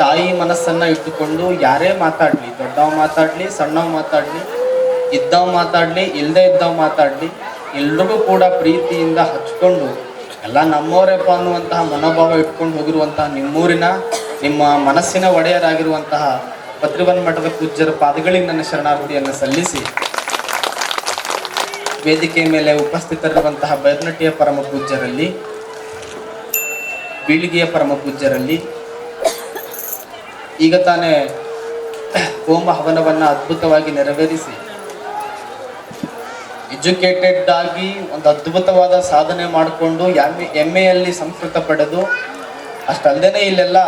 ತಾಯಿ ಮನಸ್ಸನ್ನ ಇಟ್ಟುಕೊಂಡು ಯಾರೇ ಮಾತಾಡ್ಲಿ, ದೊಡ್ಡವ ಮಾತಾಡ್ಲಿ, ಸಣ್ಣವ್ ಮಾತಾಡ್ಲಿ, ಇದ್ದವ್ ಮಾತಾಡ್ಲಿ ಇಲ್ಲದೆ ಇದ್ದವ್ ಮಾತಾಡ್ಲಿ, ಎಲ್ರಿಗೂ ಕೂಡ ಪ್ರೀತಿಯಿಂದ ಹಚ್ಕೊಂಡು, ಎಲ್ಲ ನಮ್ಮವರೇಪ್ಪ ಅನ್ನುವಂತಹ ಮನೋಭಾವ ಇಟ್ಕೊಂಡು ಹೋಗಿರುವಂತಹ ನಿಮ್ಮೂರಿನ, ನಿಮ್ಮ ಮನಸ್ಸಿನ ಒಡೆಯರಾಗಿರುವಂತಹ ಪತ್ರಿವನ್ ಮಠದ ಪೂಜ್ಯರ ಪಾದಗಳಿಗೆ ನನ್ನ ಶರಣಾರ್ಥಿಯನ್ನು ಸಲ್ಲಿಸಿ, ವೇದಿಕೆ ಮೇಲೆ ಉಪಸ್ಥಿತರಿರುವಂತಹ ಬೈರ್ನಟಿಯ ಪರಮ ಪೂಜ್ಯರಲ್ಲಿ, ಬೀಳಿಗೆಯ ಪರಮ ಪೂಜ್ಯರಲ್ಲಿ ಈಗ ತಾನೇ ಹೋಮ ಹವನವನ್ನ ಅದ್ಭುತವಾಗಿ ನೆರವೇರಿಸಿ. ಎಜುಕೇಟೆಡ್ ಆಗಿ ಒಂದು ಅದ್ಭುತವಾದ ಸಾಧನೆ ಮಾಡಿಕೊಂಡು ಎಂ ಎಂ ಎಲ್ಲಿ ಸಂಸ್ಕೃತ ಪಡೆದು, ಅಷ್ಟಲ್ದೇನೆ ಇಲ್ಲೆಲ್ಲ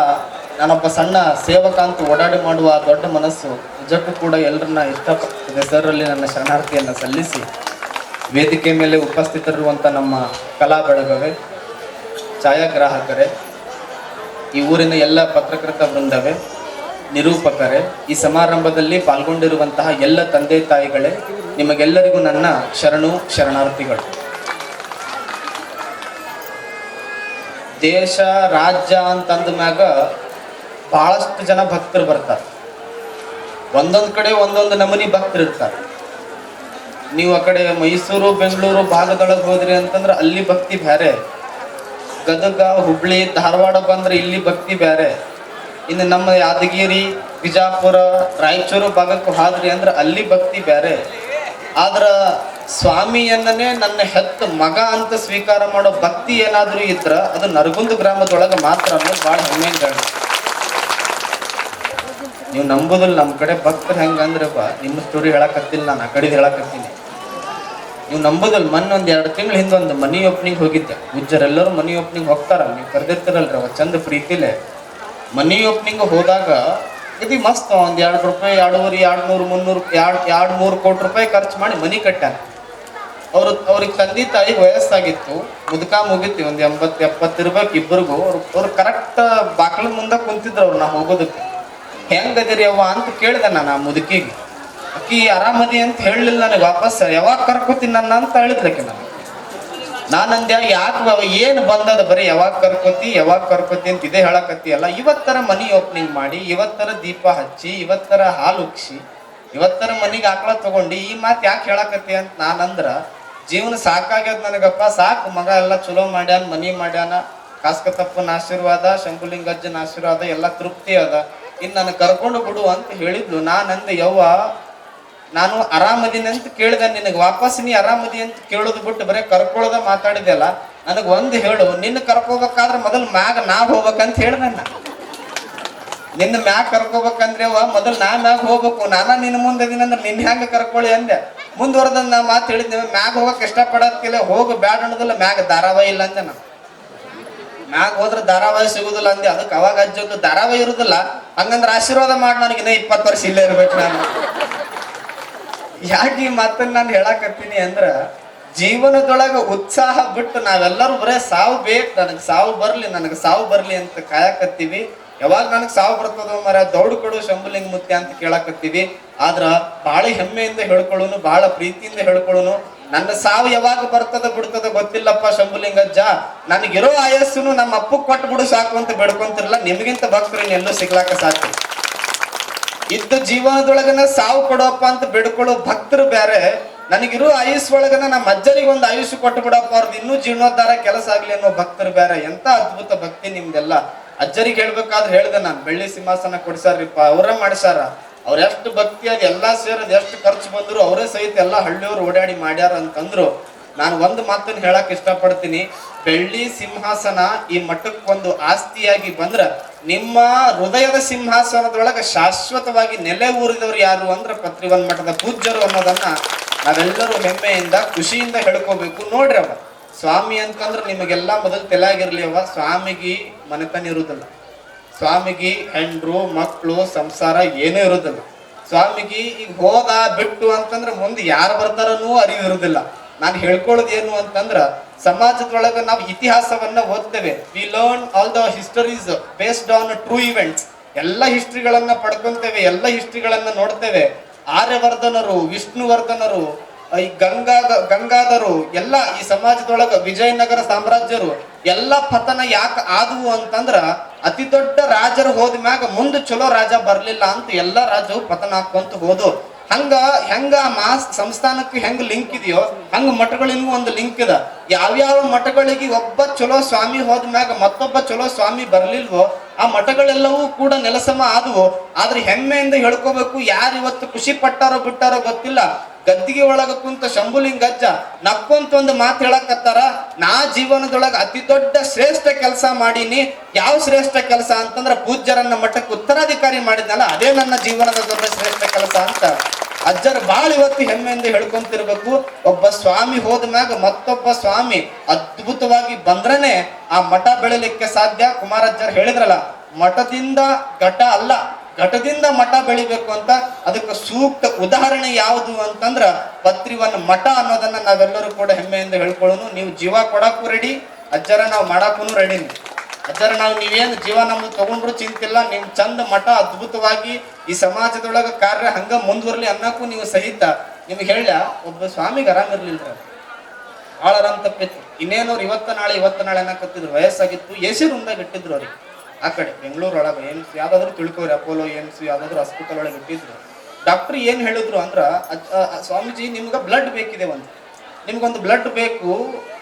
ನಾನೊಬ್ಬ ಸಣ್ಣ ಸೇವಕ ಅಂತ ಓಡಾಡಿ ಮಾಡುವ ದೊಡ್ಡ ಮನಸ್ಸು ನಿಜಕ್ಕೂ ಕೂಡ ಎಲ್ಲರನ್ನ ಇಷ್ಟಪಡ್ತದೆ ಸರಲ್ಲಿ ನನ್ನ ಶರಣಾರ್ಥಿಯನ್ನು ಸಲ್ಲಿಸಿ ವೇದಿಕೆ ಮೇಲೆ ಉಪಸ್ಥಿತರಿರುವಂಥ ನಮ್ಮ ಕಲಾ ಬೆಳಗವೇ, ಛಾಯಾಗ್ರಾಹಕರೇ, ಈ ಊರಿನ ಎಲ್ಲ ಪತ್ರಕರ್ತ ವೃಂದವೇ ನಿರೂಪಕರೇ, ಈ ಸಮಾರಂಭದಲ್ಲಿ ಪಾಲ್ಗೊಂಡಿರುವಂತಹ ಎಲ್ಲ ತಂದೆ ತಾಯಿಗಳೇ, ನಿಮಗೆಲ್ಲರಿಗೂ ನನ್ನ ಶರಣು ಶರಣಾರ್ಥಿಗಳು. ದೇಶ, ರಾಜ್ಯ ಅಂತಂದ ಮ್ಯಾಗ ಬಹಳಷ್ಟು ಜನ ಭಕ್ತರು ಬರ್ತಾರೆ. ಒಂದೊಂದು ಕಡೆ ಒಂದೊಂದು ನಮೂನಿ ಭಕ್ತರು ಇರ್ತಾರೆ. ನೀವು ಆ ಕಡೆ ಮೈಸೂರು, ಬೆಂಗಳೂರು ಭಾಗದೊಳಗೆ ಹೋದ್ರಿ ಅಂತಂದ್ರೆ ಅಲ್ಲಿ ಭಕ್ತಿ ಬೇರೆ ಗದಗ, ಹುಬ್ಳಿ, ಧಾರವಾಡ ಬಂದ್ರೆ ಇಲ್ಲಿ ಭಕ್ತಿ ಬೇರೆ ಇನ್ನು ನಮ್ಮ ಯಾದಗಿರಿ, ಬಿಜಾಪುರ, ರಾಯಚೂರು ಭಾಗಕ್ಕೆ ಹಾದ್ರಿ ಅಂದ್ರೆ ಅಲ್ಲಿ ಭಕ್ತಿ ಬೇರೆ ಆದ್ರ ಸ್ವಾಮಿಯನ್ನೇ ನನ್ನ ಹೆತ್ತ ಮಗ ಅಂತ ಸ್ವೀಕಾರ ಮಾಡೋ ಭಕ್ತಿ ಏನಾದರೂ ಇದ್ರ ಅದು ನರಗುಂದ ಗ್ರಾಮದೊಳಗೆ ಮಾತ್ರ ಅನ್ನೋದು ಭಾಳ ಹೇಳಿ ನೀವು ನಂಬೋದಿಲ್ಲ ನಮ್ಮ ಕಡೆ ಭಕ್ತರು ಹೆಂಗಂದ್ರಪ್ಪ ನಿಮ್ಮ ಸ್ಟೋರಿ ಹೇಳಕತ್ತಿಲ್ಲ ನಾನು ಆ ಕಡೆದು ಹೇಳಕತ್ತೀನಿ. ನೀವು ನಂಬೋದಲ್ಲ, ಮೊನ್ನೆ ಒಂದು ಎರಡು ತಿಂಗಳ ಹಿಂದೆ ಒಂದು ಮನಿ ಓಪನಿಂಗ್ ಹೋಗಿದ್ದೆ. ಗುಜ್ಜರೆಲ್ಲರೂ ಮನಿ ಓಪನಿಂಗ್ ಹೋಗ್ತಾರ, ನೀವು ಕರೆದಿರ್ತಿರಲ್ರಿ ಅವ, ಚಂದ ಪ್ರೀತಿಲೆ. ಮನಿ ಓಪನಿಂಗ್ ಹೋದಾಗ, ಇದು ಮಸ್ತ್ ಒಂದು ಎರಡು ರೂಪಾಯಿ, ಎರಡೂವರೆ ಎರಡು ನೂರು ಮುನ್ನೂರು, ಎರಡು ಎರಡು ಮೂರು ಕೋಟಿ ರೂಪಾಯಿ ಖರ್ಚು ಮಾಡಿ ಮನಿ ಕಟ್ಟಾನ ಅವರು, ಅವ್ರಿಗೆ ತಂದೆ ತಾಯಿ ವಯಸ್ಸಾಗಿತ್ತು, ಮುದುಕ ಮುಗಿತಿ ಒಂದು ಎಂಬತ್ತು, ಎಪ್ಪತ್ತು ಇರ್ಬೇಕು ಇಬ್ಬರಿಗೂ ಅವ್ರು ಅವ್ರು ಕರೆಕ್ಟ್ ಬಾಕ್ಲ ಮುಂದೆ ಕುಂತಿದ್ರು ಅವ್ರು ನಾ ಹೋಗೋದಕ್ಕೆ. ಹೆಂಗದಿರಿ ಅವ್ವ? ಅಂತ ಕೇಳಿದೆ ನಾನು ಆ ಮುದುಕಿಗೆ. ಅಕ್ಕಿ ಆರಾಮದಿ? ಅಂತ ಹೇಳಲಿಲ್ಲ ನನಗೆ ವಾಪಸ್. ಯಾವಾಗ ಕರ್ಕೋತೀನಿ ನನ್ನ ಅಂತ ಹೇಳಿದ್ಲಕ್ಕೆ ನಾನು ನಾನು ಅಂದ್ಯ ಯಾಕೆ ಏನು ಬಂದದ ಬರೀ ಯಾವಾಗ ಕರ್ಕೋತಿ ಯಾವಾಗ ಕರ್ಕೋತಿ ಅಂತ ಇದೇ ಹೇಳಕತ್ತಿ ಅಲ್ಲ. ಇವತ್ತರ ಮನಿ ಓಪನಿಂಗ್ ಮಾಡಿ, ಇವತ್ತರ ದೀಪ ಹಚ್ಚಿ, ಇವತ್ತರ ಹಾಲು ಉಕ್ಸಿ ಇವತ್ತರ ಮನಿಗೆ ಆಕಳ ತಗೊಂಡು ಈ ಮಾತು ಯಾಕೆ ಹೇಳಕತ್ತಿ ಅಂತ ನಾನಂದ್ರ, ಜೀವನ ಸಾಕಾಗ್ಯದ ನನಗಪ್ಪ, ಸಾಕು ಮಗ ಎಲ್ಲ ಚಲೋ ಮಾಡ್ಯಾನ, ಮನಿ ಮಾಡ್ಯಾನ, ಕಾಸ್ಕತಪ್ಪನ ಆಶೀರ್ವಾದ ಶಂಕುಲಿಂಗಜ್ಜನ ಆಶೀರ್ವಾದ, ಎಲ್ಲ ತೃಪ್ತಿ ಅದ. ಇನ್ನು ನನ್ನ ಕರ್ಕೊಂಡು ಬಿಡು ಅಂತ ಹೇಳಿದ್ಲು. ನಾನಂದ, ಯವ್ವ ನಾನು ಆರಾಮದಿನ ಅಂತ ಕೇಳಿದೆ ನಿನಗೆ ವಾಪಸ್ ನೀ ಆರಾಮದಿ ಅಂತ ಕೇಳೋದು ಬಿಟ್ಟು ಬರೀ ಕರ್ಕೊಳ್ಳೋದ ಮಾತಾಡಿದೆ ಅಲ್ಲ, ನನಗೆ ಒಂದು ಹೇಳು, ನಿನ್ನ ಕರ್ಕೋಬೇಕಾದ್ರೆ ಮೊದಲು ಮ್ಯಾಗ ನಾ ಹೋಗ್ಬೇಕಂತ ಹೇಳ್ದೆ ನಾ. ನಿನ್ನ ಮ್ಯಾಗ ಕರ್ಕೋಬೇಕಂದ್ರೆ ಅವ ಮೊದಲು ನಾ ಮ್ಯಾಗ ಹೋಗ್ಬೇಕು, ನಾನ ನಿನ್ನ ಮುಂದೆ ಅಂದ್ರೆ ನಿನ್ನ ಹ್ಯಾಂಗ ಕರ್ಕೊಳ್ಳಿ ಅಂದೆ. ಮುಂದುವರೆದ ನಾ ಮಾತು ಹೇಳಿದ್ದೆ ಮ್ಯಾಗ ಹೋಗಕ್ ಇಷ್ಟಪಡೋದ್ಕಿಲ್ಲ ಹೋಗು, ಬ್ಯಾಡ ಅನ್ನೋದಿಲ್ಲ, ಮ್ಯಾಗ ಧಾರಾವಾಹಿ ಇಲ್ಲ ಅಂದೆ ನಾ. ಮ್ಯಾಗ ಹೋದ್ರೆ ಧಾರಾವಾಹಿ ಸಿಗುದಿಲ್ಲ ಅಂದೆ ಅದಕ್ಕೆ ಅವಾಗ ಅಜ್ಜೋದು ಧಾರಾವಾಹಿ ಇರುದಿಲ್ಲ, ಹಂಗಂದ್ರೆ ಆಶೀರ್ವಾದ ಮಾಡಿ ನನಗೆ ಇಪ್ಪತ್ತು ವರ್ಷ ಇಲ್ಲೇ ಇರ್ಬೇಕು ನಾನು. ಯಾಕೆ ಈ ಮಾತನ್ನ ನಾನು ಹೇಳಕತ್ತೀನಿ ಅಂದ್ರ, ಜೀವನದೊಳಗ ಉತ್ಸಾಹ ಬಿಟ್ಟು ನಾವೆಲ್ಲರೂ ಬರೇ ಸಾವು ಬೇಕು, ನನಗೆ ಸಾವು ಬರ್ಲಿ, ನನಗೆ ಸಾವು ಬರ್ಲಿ ಅಂತ ಕಾಯಕತ್ತೀವಿ. ಯಾವಾಗ ನನಗೆ ಸಾವು ಬರ್ತದೋ ಮರ ದೌಡ್ ಕೊಡು ಶಂಭುಲಿಂಗ ಮುತ್ಯ ಅಂತ ಕೇಳಕತ್ತೀವಿ. ಆದ್ರ ಬಹಳ ಹೆಮ್ಮೆಯಿಂದ ಹೇಳ್ಕೊಳ್ಳೋನು ಬಹಳ ಪ್ರೀತಿಯಿಂದ ಹೇಳ್ಕೊಳ್ಳೋನು, ನನ್ನ ಸಾವು ಯಾವಾಗ ಬರ್ತದ ಬಿಡ್ತದ ಗೊತ್ತಿಲ್ಲಪ್ಪ ಶಂಭುಲಿಂಗಜ್ಜ ನನಗಿರೋ ಆಯಸ್ಸುನು ನಮ್ಮ ಅಪ್ಪ ಕೊಟ್ಟು ಬಿಡು ಸಾಕು ಅಂತ ಬೇಡ್ಕೊಂತಿರಲ್ಲ, ನಿಮಗಿಂತ ಭಕ್ತರು ಎಲ್ಲೂ ಸಿಗ್ಲಾಕ ಸಾಧ್ಯ ಇದ್ದ ಜೀವನದೊಳಗನ ಸಾವು ಕೊಡೋಪ್ಪ ಅಂತ ಬಿಡ್ಕೊಳ್ಳೋ ಭಕ್ತರು ಬೇರೆ. ನನಗಿರೋ ಆಯುಷ್ ಒಳಗನ ನಮ್ಮ ಅಜ್ಜರಿಗೆ ಒಂದು ಆಯುಷ್ ಕೊಟ್ಟು ಬಿಡಪ್ಪ ಅವ್ರದ್ದು ಇನ್ನೂ ಜೀರ್ಣೋದ್ಧಾರ ಕೆಲಸ ಆಗ್ಲಿ ಅನ್ನೋ ಭಕ್ತರು ಬೇರೆ. ಎಂತ ಅದ್ಭುತ ಭಕ್ತಿ ನಿಮ್ದೆಲ್ಲ. ಅಜ್ಜರಿಗೆ ಹೇಳ್ಬೇಕಾದ್ರೆ ಹೇಳ್ದೆ ನಾನು, ಬೆಳ್ಳಿ ಸಿಂಹಾಸನ ಕೊಡ್ಸಾರಿಪ್ಪ ಅವರೇ ಮಾಡ್ಸಾರ ಅವ್ರ ಎಷ್ಟು ಭಕ್ತಿ ಅದು ಎಲ್ಲಾ ಸೇರದ್, ಎಷ್ಟು ಖರ್ಚು ಬಂದ್ರು ಅವರೇ ಸಹಿತ ಎಲ್ಲ ಹಳ್ಳಿಯವ್ರು ಓಡಾಡಿ ಮಾಡ್ಯಾರ ಅಂತಂದ್ರು. ನಾನು ಒಂದು ಮಾತನ್ನು ಹೇಳಕ್ ಇಷ್ಟಪಡ್ತೀನಿ. ಬೆಳ್ಳಿ ಸಿಂಹಾಸನ ಈ ಮಠಕ್ಕೆ ಒಂದು ಆಸ್ತಿಯಾಗಿ ಬಂದ್ರ ನಿಮ್ಮ ಹೃದಯದ ಸಿಂಹಾಸನದೊಳಗೆ ಶಾಶ್ವತವಾಗಿ ನೆಲೆ ಊರಿದವರು ಯಾರು ಅಂದ್ರೆ ಪತ್ರಿವನ್ ಮಠದ ಪೂಜ್ಯರು ಅನ್ನೋದನ್ನ ನಾವೆಲ್ಲರೂ ಹೆಮ್ಮೆಯಿಂದ, ಖುಷಿಯಿಂದ ಹೇಳ್ಕೋಬೇಕು. ನೋಡ್ರಿ ಅವ ಸ್ವಾಮಿ ಅಂತಂದ್ರೆ ನಿಮಗೆಲ್ಲ ಮೊದಲು ತೆಲಾಗಿರ್ಲಿ ಅವ ಸ್ವಾಮಿಗೆ ಮನೆತನ ಇರುವುದಿಲ್ಲ ಸ್ವಾಮಿಗೆ ಹೆಂಡ್ರು ಮಕ್ಕಳು ಸಂಸಾರ ಏನೂ ಇರುವುದಿಲ್ಲ ಸ್ವಾಮಿಗೆ ಈಗ ಹೋದ ಬಿಟ್ಟು ಅಂತಂದ್ರೆ ಮುಂದೆ ಯಾರು ಬರ್ತಾರನ್ನೂ ಅರಿವು ಇರುವುದಿಲ್ಲ ನಾನು ಹೇಳ್ಕೊಳ್ಳೋದು ಏನು ಅಂತಂದ್ರ, ಸಮಾಜದೊಳಗೆ ನಾವು ಇತಿಹಾಸವನ್ನ ಓದ್ತೇವೆ. We learn all the histories based on true events ಎಲ್ಲ ಹಿಸ್ಟ್ರಿಗಳನ್ನ ಪಡ್ಕೊಂತೇವೆ, ಎಲ್ಲ ಹಿಸ್ಟ್ರಿಗಳನ್ನ ನೋಡ್ತೇವೆ. ಆರ್ಯವರ್ಧನರು, ವಿಷ್ಣುವರ್ಧನರು, ಈ ಗಂಗಾದ ಗಂಗಾಧರು, ಎಲ್ಲ ಈ ಸಮಾಜದೊಳಗ ವಿಜಯನಗರ ಸಾಮ್ರಾಜ್ಯರು, ಎಲ್ಲ ಪತನ ಯಾಕೆ ಆದವು ಅಂತಂದ್ರ ಅತಿ ದೊಡ್ಡ ರಾಜರು ಹೋದ ಮ್ಯಾಗ ಮುಂದೆ ಚಲೋ ರಾಜ ಬರ್ಲಿಲ್ಲ ಅಂತ ಎಲ್ಲ ರಾಜರು ಪತನ ಹಾಕೊಂತ ಹೋದು. ಹಂಗ, ಹೆಂಗ ಮಾಸ್ ಸಂಸ್ಥಾನಕ್ಕೆ ಹೆಂಗ್ ಲಿಂಕ್ ಇದೆಯೋ, ಹಂಗ ಮಠಗಳಿಗೂ ಒಂದು ಲಿಂಕ್ ಇದ ಯಾವ್ಯಾವ ಮಠಗಳಿಗೆ ಒಬ್ಬ ಚಲೋ ಸ್ವಾಮಿ ಹೋದ ಮ್ಯಾಗ ಮತ್ತೊಬ್ಬ ಚಲೋ ಸ್ವಾಮಿ ಬರ್ಲಿಲ್ವೋ, ಆ ಮಠಗಳೆಲ್ಲವೂ ಕೂಡ ನೆಲಸಮ ಆದವು. ಆದ್ರೆ ಹೆಮ್ಮೆಯಿಂದ ಹೇಳ್ಕೋಬೇಕು, ಯಾರು ಇವತ್ತು ಖುಷಿ ಪಟ್ಟಾರೋ ಬಿಟ್ಟಾರೋ ಗೊತ್ತಿಲ್ಲ. ಗದ್ದಿಗೆ ಒಳಗ ಕುಂತ ಶಂಭುಲಿಂಗಜ್ಜ ನಕ್ಕೊಂತ ಒಂದು ಮಾತು ಹೇಳಕತ್ತಾರ, ನಾ ಜೀವನದೊಳಗ ಅತಿ ದೊಡ್ಡ ಶ್ರೇಷ್ಠ ಕೆಲಸ ಮಾಡೀನಿ. ಯಾವ ಶ್ರೇಷ್ಠ ಕೆಲಸ ಅಂತಂದ್ರ ಪೂಜ್ಯರನ್ನ ಮಠಕ್ಕೆ ಉತ್ತರಾಧಿಕಾರಿ ಮಾಡಿದ್ನಲ್ಲ, ಅದೇ ನನ್ನ ಜೀವನದ ದೊಡ್ಡ ಶ್ರೇಷ್ಠ ಕೆಲಸ ಅಂತ. ಅಜ್ಜರು ಬಾಳ ಇವತ್ತು ಹೆಮ್ಮೆಯಿಂದ ಹೇಳ್ಕೊಂತಿರ್ಬೇಕು. ಒಬ್ಬ ಸ್ವಾಮಿ ಹೋದ ಮ್ಯಾಗ ಮತ್ತೊಬ್ಬ ಸ್ವಾಮಿ ಅದ್ಭುತವಾಗಿ ಬಂದ್ರನೆ ಆ ಮಠ ಬೆಳಿಲಿಕ್ಕೆ ಸಾಧ್ಯ. ಕುಮಾರಜ್ಜರ್ ಹೇಳಿದ್ರಲ್ಲ, ಮಠದಿಂದ ಘಟ ಅಲ್ಲ ಘಟದಿಂದ ಮಠ ಬೆಳಿಬೇಕು ಅಂತ ಅದಕ್ಕೆ ಸೂಕ್ತ ಉದಾಹರಣೆ ಯಾವುದು ಅಂತಂದ್ರ ಪತ್ರಿವನ್ ಮಠ ಅನ್ನೋದನ್ನ ನಾವೆಲ್ಲರೂ ಕೂಡ ಹೆಮ್ಮೆಯಿಂದ ಹೇಳ್ಕೊಳ್ಳೋನು. ನೀವು ಜೀವ ಕೊಡಕ್ಕೂ ರೆಡಿ ಅಜ್ಜರ ನಾವು ಮಾಡಕ್ಕೂ ರೆಡಿ ಅಜ್ಜರ ನಾವು ನೀವೇನು ಜೀವ ನಮ್ದು ತಗೊಂಡ್ರು ಚಿಂತಿಲ್ಲ, ನಿಮ್ ಚಂದ ಮಠ ಅದ್ಭುತವಾಗಿ ಈ ಸಮಾಜದೊಳಗ ಕಾರ್ಯ ಹಂಗ ಮುಂದುವರ್ಲಿ ಅನ್ನಕ್ಕೂ ನೀವು ಸಹಿತ ನಿಮ್ಗೆ ಹೇಳ ಒಬ್ಬ ಸ್ವಾಮಿಗೆ ಆರಾಮಿರ್ಲಿಲ್ಲ ಭಾಳ ಆಳರಂತ ತಪ್ಪಿತ್ತು ಇನ್ನೇನವ್ರು ಇವತ್ತ ನಾಳೆ ಇವತ್ತ ನಾಳೆ ಅನ್ನಕತ್ತಿದ್ರು, ವಯಸ್ಸಾಗಿತ್ತು ಎ ಸಿ ರೂಮ್ದಾಗ ಅವ್ರಿಗೆ. ಆ ಕಡೆ ಬೆಂಗಳೂರು ಒಳಗೆ ಏಮ್ಸ್ ಯಾವ್ದಾದ್ರು ತಿಳ್ಕೋರಿ, ಅಪೋಲೋ ಏಮ್ಸ್ ಯಾವ್ದಾದ್ರು ಹಾಸ್ಪಿಟಲ್ ಒಳಗೆ ಇಟ್ಟಿದ್ರು ಡಾಕ್ಟರ್ ಏನು ಹೇಳಿದ್ರು ಅಂದ್ರ ಸ್ವಾಮೀಜಿ ನಿಮ್ಗೆ ಬ್ಲಡ್ ಬೇಕಿದೆ ಒಂದು. ನಿಮ್ಗೊಂದು ಬ್ಲಡ್ ಬೇಕು,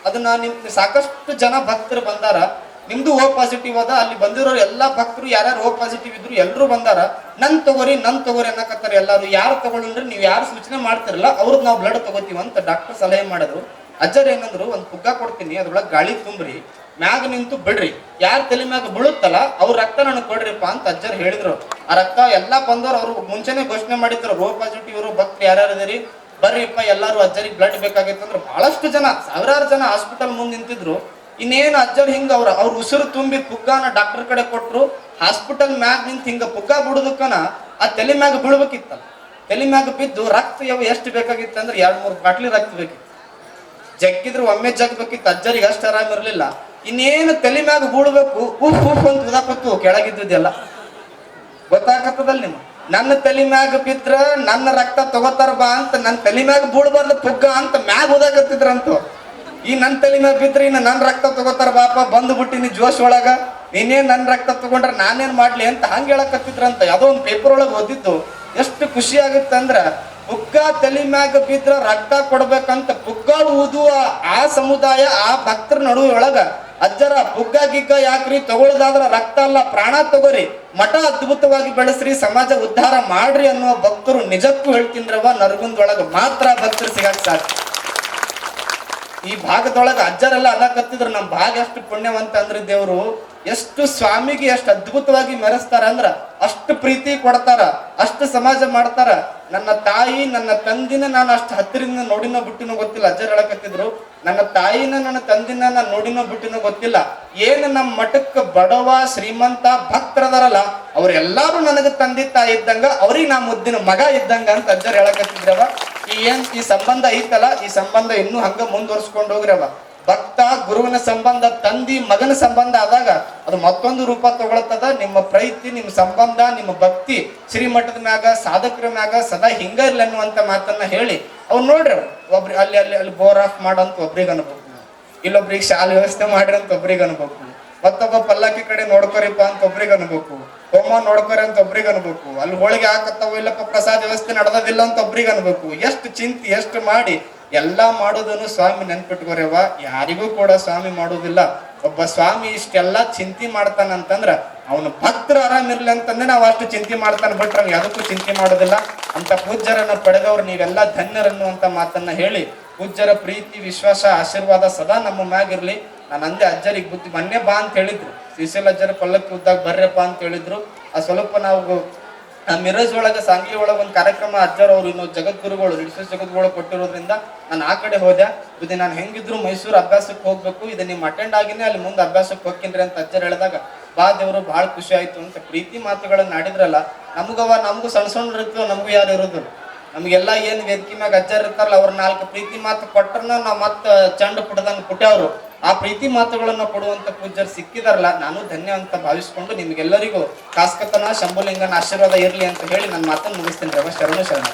ಅದನ್ನ ನಿಮ್, ಸಾಕಷ್ಟು ಜನ ಭಕ್ತರು ಬಂದಾರ. ನಿಮ್ದು ಓ ಪಾಸಿಟಿವ್ ಅದ, ಅಲ್ಲಿ ಬಂದಿರೋರು ಎಲ್ಲಾ ಭಕ್ತರು, ಯಾರ್ಯಾರು ಓ ಪಾಸಿಟಿವ್ ಇದ್ರು ಎಲ್ಲರೂ ಬಂದಾರ. ನನ್ ತಗೋರಿ ನನ್ ತಗೋರಿ ಅನ್ನಕತ್ತಾರ ಎಲ್ಲಾರು. ಯಾರು ತಗೊಳ್ಳಂದ್ರೆ ನೀವು ಯಾರು ಸೂಚನೆ ಮಾಡ್ತಿರಲ್ಲ ಅವ್ರದ್ದು ನಾವು ಬ್ಲಡ್ ತಗೋತೀವಿ ಅಂತ ಡಾಕ್ಟರ್ ಸಲಹೆ ಮಾಡಿದ್ರು. ಅಜ್ಜರ್ ಏನಂದ್ರು, ಒಂದು ಪುಗ್ಗ ಕೊಡ್ತೀನಿ, ಅದ್ರೊಳಗೆ ಗಾಳಿ ತುಂಬ್ರಿ. ಮ್ಯಾಗ ನಿಂತು ಬಿಡ್ರಿ. ಯಾರ ತಲೆ ಮ್ಯಾಗ ಬೀಳುತ್ತಲ್ಲ ಅವ್ರ ರಕ್ತ ನನಗೆ ಕೊಡ್ರಿಪ್ಪ ಅಂತ ಅಜ್ಜರು ಹೇಳಿದ್ರು. ಆ ರಕ್ತ ಎಲ್ಲ ಬಂದವ್ರು ಅವ್ರು ಮುಂಚೆನೆ ಘೋಷಣೆ ಮಾಡಿದ್ರು. ರೋ ಪಾಸಿಟಿವ್ ಇವರು ಭಕ್ತರು ಯಾರ್ಯಾರು ಇದೀರಿ? ಬರ್ರಿಪ್ಪ, ಎಲ್ಲಾರು ಅಜ್ಜರಿಗೆ ಬ್ಲಡ್ ಬೇಕಾಗಿತ್ತು ಅಂದ್ರೆ ಬಹಳಷ್ಟು ಜನ, ಸಾವಿರಾರು ಜನ ಹಾಸ್ಪಿಟಲ್ ಮುಂದೆ ನಿಂತಿದ್ರು. ಇನ್ನೇನು ಅಜ್ಜರು ಹಿಂಗ ಅವ್ರ ಅವ್ರ ಉಸಿರು ತುಂಬಿ ಪುಗ್ಗಾನ ಡಾಕ್ಟರ್ ಕಡೆ ಕೊಟ್ಟರು ಹಾಸ್ಪಿಟಲ್ ಮ್ಯಾಗ ನಿಂತ ಹಿಂಗ ಪುಗ್ಗ ಬಿಡುದಕ್ಕನ ಆ ತಲೆ ಮ್ಯಾಗ ಬೀಳ್ಬೇಕಿತ್ತಲ್ಲ ತಲೆ ಮ್ಯಾಗ ಬಿದ್ದು ರಕ್ತ ಯಾವ ಎಷ್ಟು ಬೇಕಾಗಿತ್ತು ಅಂದ್ರೆ ಎರಡು ಮೂರು ಬಾಟ್ಲಿ ರಕ್ತ ಬೇಕಿತ್ತು. ಜಗ್ಗಿದ್ರು ಒಮ್ಮೆ ಜಗ್ಬೇಕಿತ್ತು. ಅಜ್ಜರಿಗೆ ಅಷ್ಟು ಆರಾಮ ಇರ್ಲಿಲ್ಲ. ಇನ್ನೇನು ತಲೆ ಮ್ಯಾಗ ಬೀಳ್ಬೇಕು, ಉಫ್ ಉಫ್ ಅಂತ ಉದಾಕತ್ತು ಕೆಳಗಿದ್ದೆಲ್ಲ ಗೊತ್ತಾಗತ್ತದಲ್ಲ ನಿಮ್ಮ ನನ್ನ ತಲೆ ಮ್ಯಾಗ ಬಿದ್ರ ನನ್ನ ರಕ್ತ ತಗೋತಾರ ಬಾ ಅಂತ, ನನ್ನ ತಲೆ ಮ್ಯಾಗ ಬೀಳ್ಬಾರ್ದು ಪುಗ್ಗ ಅಂತ ಮ್ಯಾಗ ಉದಾಕತ್ತಿದ್ರಂತು ಈ ನನ್ನ ತಲೆ ಮ್ಯಾಗ ಬಿದ್ರೆ ಇನ್ನು ನನ್ನ ರಕ್ತ ತಗೋತಾರ ಬಾಪ, ಬಂದು ಬಿಟ್ಟಿನಿ ಜೋಶ್ ಒಳಗ. ನೀನೇನ್ ನನ್ನ ರಕ್ತ ತಗೊಂಡ್ರೆ ನಾನೇನ್ ಮಾಡ್ಲಿ ಅಂತ ಹಂಗೆ ಹೇಳಕತ್ತಿದ್ರಂತ. ಯಾವುದೋ ಒಂದು ಪೇಪರ್ ಒಳಗೆ ಓದಿದ್ದು, ಎಷ್ಟು ಖುಷಿ ಆಗುತ್ತಂದ್ರ ಪುಗ್ಗ ತಲೆ ಮ್ಯಾಗ ಬಿದ್ರ ರಕ್ತ ಕೊಡ್ಬೇಕಂತ ಪುಗ್ಗ ಊದುವ ಆ ಸಮುದಾಯ, ಆ ಭಕ್ತರ ನಡುವೆ ಒಳಗ ಅಜ್ಜರ ಪುಗ್ಗ ಗಿಗ್ಗ ಯಾಕ್ರಿ ತಗೊಳ್ಳೋದಾದ್ರ ರಕ್ತ ಅಲ್ಲ, ಪ್ರಾಣ ತಗೋರಿ, ಮಠ ಅದ್ಭುತವಾಗಿ ಬೆಳೆಸ್ರಿ, ಸಮಾಜ ಉದ್ಧಾರ ಮಾಡ್ರಿ ಅನ್ನುವ ಭಕ್ತರು ನಿಜಕ್ಕೂ ಹೇಳ್ತೀನ್ರವ ನರಗುಂದೊಳಗ ಮಾತ್ರ ಭಕ್ತರು ಸಿಗಕ್ ಸಾಧ್ಯ. ಈ ಭಾಗದೊಳಗ ಅಜ್ಜರೆಲ್ಲ ಅನ್ನಕತ್ತಿದ್ರು ನಮ್ಮ ಭಾಗ ಎಷ್ಟು ಪುಣ್ಯವಂತ ಅಂದ್ರೆ ದೇವ್ರು ಎಷ್ಟು ಸ್ವಾಮಿಗೆ ಎಷ್ಟು ಅದ್ಭುತವಾಗಿ ಮೆರೆಸ್ತಾರ ಅಂದ್ರ ಅಷ್ಟು ಪ್ರೀತಿ ಕೊಡ್ತಾರ, ಅಷ್ಟು ಸಮಾಜ ಮಾಡ್ತಾರ. ನನ್ನ ತಾಯಿ, ನನ್ನ ತಂದಿನ ನಾನು ಅಷ್ಟು ಹತ್ತಿರದಿಂದ ನೋಡಿನೋ ಬಿಟ್ಟಿನೋ ಗೊತ್ತಿಲ್ಲ. ಅಜ್ಜರ್ ಹೇಳಕತ್ತಿದ್ರು, ನನ್ನ ತಾಯಿನ ನನ್ನ ತಂದಿನ ನಾನು ನೋಡಿನೋ ಬಿಟ್ಟಿನೋ ಗೊತ್ತಿಲ್ಲ. ಏನು ನಮ್ಮ ಮಠಕ್ಕೆ ಬಡವ, ಶ್ರೀಮಂತ, ಭಕ್ತರದಾರಲ್ಲ, ಅವ್ರೆಲ್ಲಾರು ನನಗೆ ತಂದೆ ತಾಯಿ ಇದ್ದಂಗ, ಅವ್ರಿಗೆ ನಾ ಮುದ್ದಿನ ಮಗ ಇದ್ದಂಗ ಅಂತ ಅಜ್ಜರ್ ಹೇಳಕತ್ತಿದ್ರವ ಈ ಏನ್ ಈ ಸಂಬಂಧ ಐತಲ್ಲ, ಈ ಸಂಬಂಧ ಇನ್ನೂ ಹಂಗ ಮುಂದುವರ್ಸ್ಕೊಂಡು ಹೋಗ್ರವ ಭಕ್ತ, ಗುರುವಿನ ಸಂಬಂಧ, ತಂದಿ, ಮಗನ ಸಂಬಂಧ ಆದಾಗ ಅದು ಮತ್ತೊಂದು ರೂಪ ತಗೊಳತದ. ನಿಮ್ಮ ಪ್ರೀತಿ, ನಿಮ್ಮ ಸಂಬಂಧ, ನಿಮ್ಮ ಭಕ್ತಿ ಶ್ರೀಮಠದ ಮ್ಯಾಗ, ಸಾಧಕರ ಮ್ಯಾಗ ಸದಾ ಹಿಂಗ ಇರ್ಲಿ ಅನ್ನುವಂತ ಮಾತನ್ನ ಹೇಳಿ ಅವ್ರು ನೋಡ್ರಿ. ಒಬ್ರಿ ಅಲ್ಲಿ ಅಲ್ಲಿ ಅಲ್ಲಿ ಬೋರ್ ಆಫ್ ಮಾಡಂತ ಒಬ್ರಿಗೆ ಅನ್ಬೇಕು ಇಲ್ಲೊಬ್ರಿಗೆ ಶಾಲೆ ವ್ಯವಸ್ಥೆ ಮಾಡ್ರಿ ಅಂತ ಒಬ್ರಿಗೆ ಅನ್ಬೇಕು ಮತ್ತೊಬ್ಬ ಪಲ್ಲಕ್ಕಿ ಕಡೆ ನೋಡ್ಕೊರಿಪ್ಪ ಅಂತ ಒಬ್ರಿಗೆ ಅನ್ಬೇಕು ಹೋಮ ನೋಡ್ಕೊರಿ ಅಂತ ಒಬ್ರಿಗೆ ಅನ್ಬೇಕು ಅಲ್ಲಿ ಹೋಳಿಗೆ ಹಾಕತ್ತವೋ ಇಲ್ಲಪ್ಪ ಪ್ರಸಾದ ವ್ಯವಸ್ಥೆ ನಡೆದಿಲ್ಲ ಅಂತ ಒಬ್ರಿಗೆ ಅನ್ಬೇಕು ಎಷ್ಟು ಚಿಂತೆ, ಎಷ್ಟು ಮಾಡಿ ಎಲ್ಲಾ ಮಾಡೋದನ್ನು ಸ್ವಾಮಿ ನೆನ್ಪಿಟ್ಕೋರ್ಯವ ಯಾರಿಗೂ ಕೂಡ ಸ್ವಾಮಿ ಮಾಡೋದಿಲ್ಲ. ಒಬ್ಬ ಸ್ವಾಮಿ ಇಷ್ಟೆಲ್ಲ ಚಿಂತೆ ಮಾಡ್ತಾನಂತಂದ್ರ ಅವನು ಭಕ್ತರು ಆರಾಮಿರ್ಲಿ ಅಂತಂದ್ರೆ ನಾವು ಅಷ್ಟು ಚಿಂತೆ ಮಾಡ್ತಾನೆ ಬಿಟ್ರೆ ಅವ್ನು ಯಾವುದಕ್ಕೂ ಚಿಂತೆ ಮಾಡೋದಿಲ್ಲ. ಅಂತ ಪೂಜ್ಯರನ್ನ ಪಡೆದವ್ರು ನೀವೆಲ್ಲ ಧನ್ಯರನ್ನುವಂತ ಮಾತನ್ನ ಹೇಳಿ, ಪೂಜ್ಯರ ಪ್ರೀತಿ, ವಿಶ್ವಾಸ, ಆಶೀರ್ವಾದ ಸದಾ ನಮ್ಮ ಮ್ಯಾಗಿರ್ಲಿ. ನಾನು ಅಂದೆ ಅಜ್ಜರಿಗೆ ಬುದ್ಧಿ, ಮೊನ್ನೆ ಬಾ ಅಂತ ಹೇಳಿದ್ರು. ಶ್ರೀಶೈಲ ಅಜ್ಜರ ಪಲ್ಲಕ್ಕಿ ಉದ್ದಾಗ ಬರ್ರಪ್ಪ ಅಂತ ಹೇಳಿದ್ರು. ಆ ಸ್ವಲ್ಪ ನಾವು ಆ ಮಿರಜ್ ಒಳಗ ಸಾಂಗ್ಲಿ ಒಳಗ ಒಂದು ಕಾರ್ಯಕ್ರಮ ಅಜ್ಜರ್ ಅವರು ಇನ್ನು ಜಗದ್ಗುರುಗಳು ನಿಡಿಸ ಜಗದ್ಗುರುಗಳು ಕೊಟ್ಟಿರೋದ್ರಿಂದ ನಾನು ಆ ಕಡೆ ಹೋದೆ. ಇದು ನಾನು ಹೆಂಗಿದ್ರು ಮೈಸೂರು ಅಭ್ಯಾಸಕ್ಕೆ ಹೋಗ್ಬೇಕು. ಇದು ನಿಮ್ಮ ಅಟೆಂಡ್ ಆಗಿನೇ ಅಲ್ಲಿ ಮುಂದೆ ಅಭ್ಯಾಸಕ್ಕೆ ಹೋಗ್ತೀನಿ ಅಂತ ಅಜ್ಜರ್ ಹೇಳಿದಾಗ, ಬಾ ದೇವರು ಬಹಳ ಖುಷಿ ಆಯ್ತು ಅಂತ ಪ್ರೀತಿ ಮಾತುಗಳನ್ನ ಆಡಿದ್ರಲ್ಲ ನಮಗವ ನಮಗೂ ಸಣ್ಣ ಸಣ್ಣ ಇರ್ತವ ನಮಗೂ ಯಾರು ಇರೋದು? ನಮಗೆಲ್ಲ ಏನು ವೇದಿಕೆ ಮ್ಯಾಗ ಅಜ್ಜರ್ ಇರ್ತಾರಲ್ಲ, ಅವ್ರ ನಾಲ್ಕು ಪ್ರೀತಿ ಮಾತು ಕೊಟ್ಟರು ನಾವು ಮತ್ತೆ ಚಂಡ ಪುಟ್ಟದಂಗ ಪುಟ್ಯವ್ರು. ಆ ಪ್ರೀತಿ ಮಾತುಗಳನ್ನ ಕೊಡುವಂತ ಪೂಜ್ಯರು ಸಿಕ್ಕಿದಾರಲ್ಲ, ನಾನು ಧನ್ಯ ಅಂತ ಭಾವಿಸ್ಕೊಂಡು ನಿಮ್ಗೆಲ್ಲರಿಗೂ ಕಾಸ್ಕತನ, ಶಂಭುಲಿಂಗನ ಆಶೀರ್ವಾದ ಇರಲಿ ಅಂತ ಹೇಳಿ ನನ್ನ ಮಾತನ್ನು ಮುಗಿಸ್ತೀನಿ. ರವ ಶರಣ ಶರಣ.